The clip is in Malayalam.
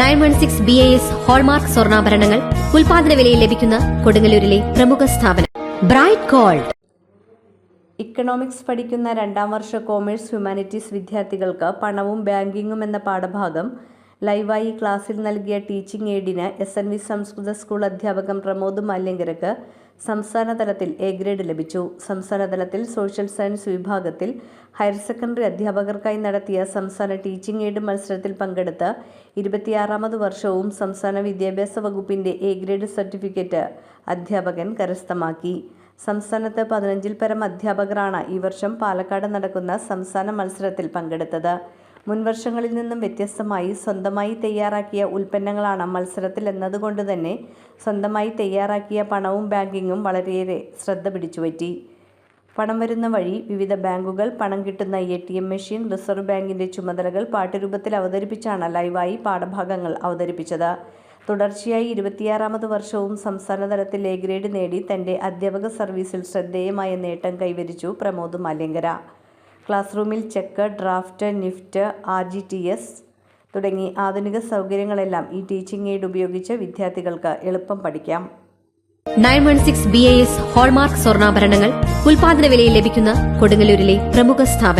Nine one six B A S hallmark സ്വർണാഭരണങ്ങൾ ഉൽപാദന വിലയിൽ ലഭിക്കുന്ന കൊടുങ്ങല്ലൂരിലെ പ്രമുഖ സ്ഥാപനം. Bright gold. ഇക്കണോമിക്സ് പഠിക്കുന്ന രണ്ടാം വർഷ കോമേഴ്സ് ഹ്യൂമാനിറ്റീസ് വിദ്യാർത്ഥികൾക്ക് പണവും ബാങ്കിങ്ങും എന്ന പാഠഭാഗം ലൈവായി ക്ലാസ്സിൽ നൽകിയ ടീച്ചിംഗ് എയ്ഡിന് എസ് എൻ വി സംസ്കൃത സ്കൂൾ അധ്യാപകൻ പ്രമോദ് മാല്യങ്കരക്ക് സംസ്ഥാനതലത്തിൽ എ ഗ്രേഡ് ലഭിച്ചു. സംസ്ഥാനതലത്തിൽ സോഷ്യൽ സയൻസ് വിഭാഗത്തിൽ ഹയർ സെക്കൻഡറി അധ്യാപകർക്കായി നടത്തിയ സംസ്ഥാന ടീച്ചിംഗ് എയ്ഡ് മത്സരത്തിൽ പങ്കെടുത്ത് ഇരുപത്തിയാറാമത് വർഷവും സംസ്ഥാന വിദ്യാഭ്യാസ വകുപ്പിന്റെ എ ഗ്രേഡ് സർട്ടിഫിക്കറ്റ് അധ്യാപകൻ കരസ്ഥമാക്കി. സംസ്ഥാനത്ത് പതിനഞ്ചിൽ പരം അധ്യാപകരാണ് ഈ വർഷം പാലക്കാട് നടക്കുന്ന സംസ്ഥാന മത്സരത്തിൽ പങ്കെടുത്തത്. മുൻവർഷങ്ങളിൽ നിന്നും വ്യത്യസ്തമായി സ്വന്തമായി തയ്യാറാക്കിയ ഉൽപ്പന്നങ്ങളാണ് മത്സരത്തിൽ എന്നതുകൊണ്ട് തന്നെ സ്വന്തമായി തയ്യാറാക്കിയ പണവും ബാങ്കിങ്ങും വളരെയേറെ ശ്രദ്ധ പിടിച്ചുപറ്റി. പണം വരുന്ന വഴി വിവിധ ബാങ്കുകൾ പണം കിട്ടുന്ന A T M machine reserve ബാങ്കിന്റെ ചുമതലകൾ പാഠ്യരൂപത്തിൽ അവതരിപ്പിച്ചാണ് ലൈവായി പാഠഭാഗങ്ങൾ അവതരിപ്പിച്ചത്. തുടർച്ചയായി ഇരുപത്തിയാറാമത് വർഷവും സംസ്ഥാന തലത്തിൽ എ ഗ്രേഡ് നേടി തന്റെ അധ്യാപക സർവീസിൽ ശ്രദ്ധേയമായ നേട്ടം കൈവരിച്ചു പ്രമോദ് മാല്യങ്കര ക്ലാസ് റൂമിൽ cheque draft NEFT R T G S തുടങ്ങി ആധുനിക സൗകര്യങ്ങളെല്ലാം ഈ ടീച്ചിങ് എയ്ഡ് ഉപയോഗിച്ച് വിദ്യാർത്ഥികൾക്ക് എളുപ്പം പഠിക്കാം. Nine one six B A S hallmark സ്വർണാഭരണങ്ങൾ ഉൽപാദന വിലയിൽ ലഭിക്കുന്ന കൊടുങ്ങല്ലൂരിലെ പ്രമുഖ സ്ഥാപനം.